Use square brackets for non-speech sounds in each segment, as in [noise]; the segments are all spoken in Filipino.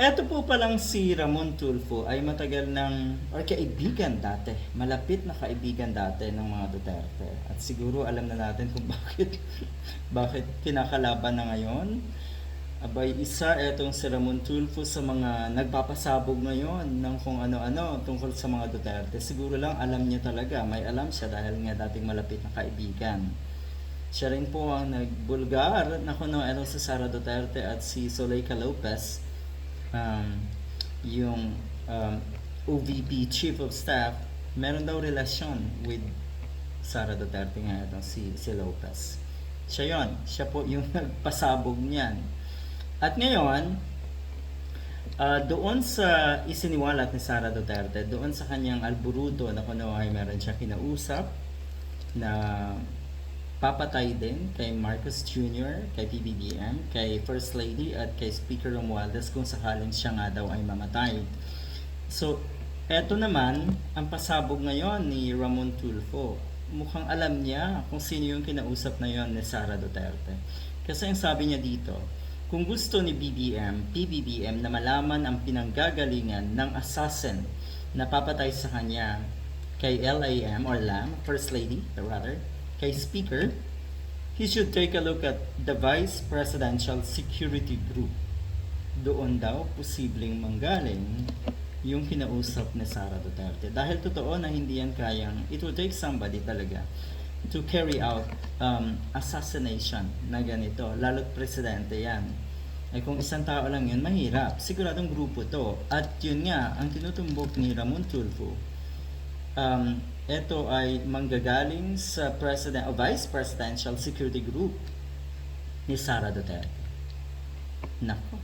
Eto po palang si Ramon Tulfo ay matagal ng, or kaibigan dati, malapit na kaibigan dati ng mga Duterte. At siguro alam na natin kung [laughs] bakit, bakit kinakalaban na ngayon. Abay, isa etong si Ramon Tulfo sa mga nagpapasabog ngayon ng kung ano-ano tungkol sa mga Duterte. Siguro lang alam niya talaga, may alam siya dahil nga dating malapit na kaibigan. Siya rin po ang nagbulgar na kuno etong si Sara Duterte at si Soleika Lopez um, yung um, OVP Chief of Staff, meron daw relasyon with Sara Duterte nga itong si, si Lopez. Siya yon, siya po yung [laughs] nagpasabog niyan. At ngayon, ah, doon sa isiniwalat ni Sara Duterte, doon sa kanyang alburuto na kuno ay meron siya kinausap na papatay din kay Marcos Jr., kay PBBM, kay First Lady at kay Speaker Romualdez kung sakaling siya nga daw ay mamatay. So, eto naman ang pasabog ngayon ni Ramon Tulfo. Mukhang alam niya kung sino yung kinausap na yon ni Sara Duterte. Kasi ang sabi niya dito, kung gusto ni BBM, PBBM na malaman ang pinanggagalingan ng assassin na papatay sa kanya kay LAM or LAM, First Lady, rather, kay Speaker, he should take a look at the Vice Presidential Security Group. Doon daw posibleng manggaling yung kinausap ni Sara Duterte. Dahil totoo na hindi yan kayang, it will take somebody talaga to carry out um, assassination na ganito. Lalo't presidente yan. Ay kung isang tao lang yun, mahirap. Siguradong grupo to. At yun nga, ang tinutumbok ni Ramon Tulfo, um, ito ay manggagaling sa President o Vice Presidential Security Group ni Sara Duterte. Nako.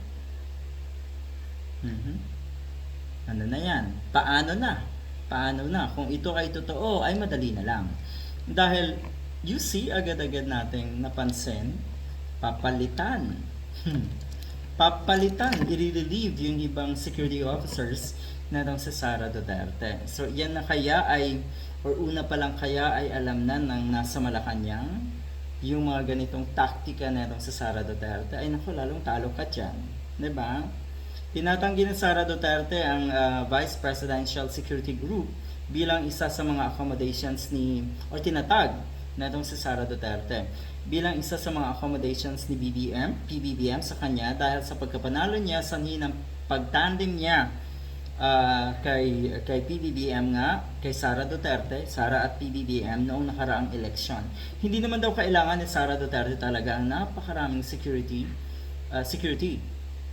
Mhm. Ano na yan? Paano na? Paano na? Kung ito ay totoo, ay madali na lang. Dahil, you see, agad-agad nating napansin, papalitan. Hmm. Papalitan, i-relieve yung ibang security officers na daw si Sara Duterte. So, yan na kaya ay, or una pa lang kaya ay alam na ng nasa Malacanang, yung mga ganitong taktika na daw si Sara Duterte, ay naku, lalong talo ka dyan. ba? Tinatanggi ni Sara Duterte ang ah, Vice Presidential Security Group bilang isa sa mga accommodations ni, or tinatag na itong si Sara Duterte bilang isa sa mga accommodations ni BBM, PBBM sa kanya dahil sa pagkapanalo niya sa ng pagtandem niya ah, kay kay PBBM nga, kay Sara Duterte, Sara at PBBM noong nakaraang eleksyon. Hindi naman daw kailangan ni Sara Duterte talaga ang napakaraming security ah, security.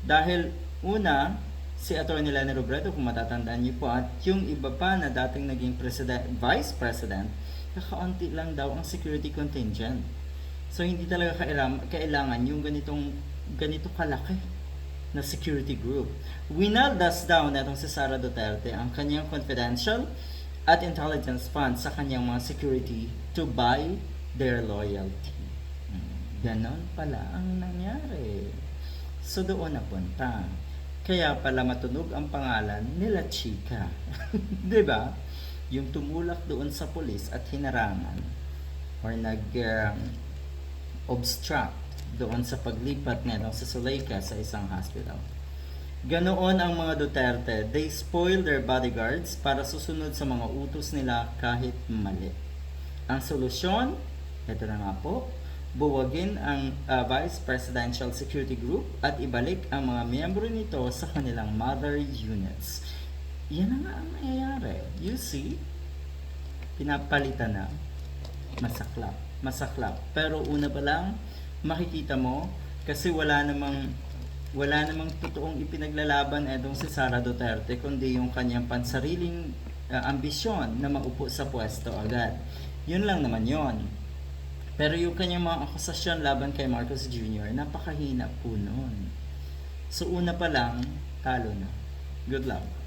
Dahil una, si Atty. Leni Robredo kung matatandaan niyo po at yung iba pa na dating naging president, vice president, kakaunti lang daw ang security contingent. So hindi talaga kailangan, kailangan yung ganitong ganito kalaki na security group. Winaldas daw na itong si Sara Duterte ang kanyang confidential at intelligence fund sa kanyang mga security to buy their loyalty. Ganon pala ang nangyari. So doon napunta. Kaya pala matunog ang pangalan nila Chika. [laughs] ba? Yung tumulak doon sa pulis at hinarangan or nag um, obstruct doon sa paglipat nga sa Suleika sa isang hospital. Ganoon ang mga Duterte, they spoil their bodyguards para susunod sa mga utos nila kahit mali. Ang solusyon, ito na nga po, buwagin ang uh, Vice Presidential Security Group at ibalik ang mga miyembro nito sa kanilang mother units. Yan na nga ang nangyayari. You see, pinapalitan na masaklap. Masaklap. Pero una pa lang, makikita mo, kasi wala namang wala namang totoong ipinaglalaban edong si Sara Duterte kundi yung kanyang pansariling uh, ambisyon na maupo sa pwesto agad. Yun lang naman yon. Pero yung kanyang mga akusasyon laban kay Marcos Jr., napakahina po nun. So una pa lang, talo na. Good luck.